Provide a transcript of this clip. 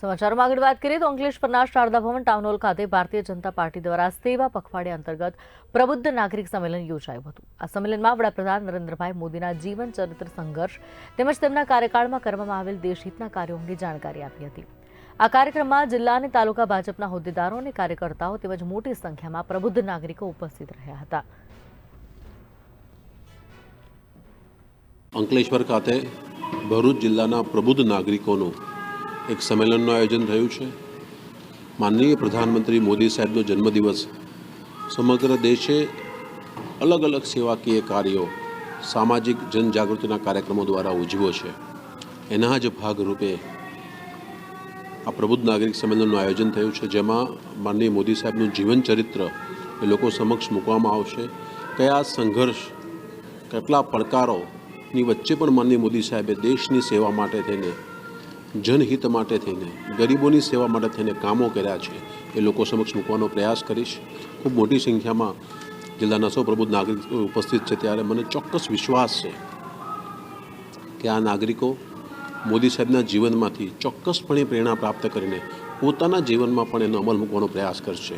સમાચારમાં આગળ વાત કરીએ તો અંકલેશ્વરના શારદા ભવન ટાઉન હોલ ખાતે ભારતીય જનતા પાર્ટી દ્વારા સેવા પખવાડિયા અંતર્ગત પ્રબુદ્ધ નાગરિક સંમેલન યોજાયું હતું. આ સંમેલનમાં વડાપ્રધાન નરેન્દ્રભાઈ મોદીના જીવન ચરિત્ર સંઘર્ષ તેમજ તેમના કાર્યકાળમાં કરવામાં આવેલ દેશહિતના કાર્યો અંગે જાણકારી આપી હતી. આ કાર્યક્રમમાં જિલ્લા અને તાલુકા ભાજપના હોદ્દેદારો અને કાર્યકર્તાઓ તેમજ મોટી સંખ્યામાં પ્રબુદ્ધ નાગરિકો ઉપસ્થિત રહ્યા હતા. અંકલેશ્વર ખાતે ભરૂચ જિલ્લાના પ્રબુદ્ધ નાગરિકોનું એક સંમેલનનું આયોજન થયું છે. માનનીય પ્રધાનમંત્રી મોદી સાહેબનો જન્મદિવસ. સમગ્ર દેશે અલગ અલગ સેવાકીય કાર્યો સામાજિક જનજાગૃતિના કાર્યક્રમો દ્વારા ઉજવ્યો છે. એના જ ભાગરૂપે આ પ્રબુદ્ધ નાગરિક સંમેલનનું આયોજન થયું છે, જેમાં માનનીય મોદી સાહેબનું જીવન ચરિત્ર એ લોકો સમક્ષ મૂકવામાં આવશે. કયા સંઘર્ષ, કેટલા પડકારોની વચ્ચે પણ માનનીય મોદી સાહેબે દેશની સેવા માટે થઈને જનહિત માટે થઈને, ગરીબોની સેવા માટે થઈને કામો કર્યા છે, એ લોકો સમક્ષ મૂકવાનો પ્રયાસ કરીશ. ખૂબ મોટી સંખ્યામાં જિલ્લાના સૌ પ્રબુદ્ધ નાગરિક ઉપસ્થિત છે ત્યારે મને ચોક્કસ વિશ્વાસ છે કે આ નાગરિકો મોદી સાહેબના જીવનમાંથી ચોક્કસપણે પ્રેરણા પ્રાપ્ત કરીને પોતાના જીવનમાં પણ એનો અમલ મૂકવાનો પ્રયાસ કરશે.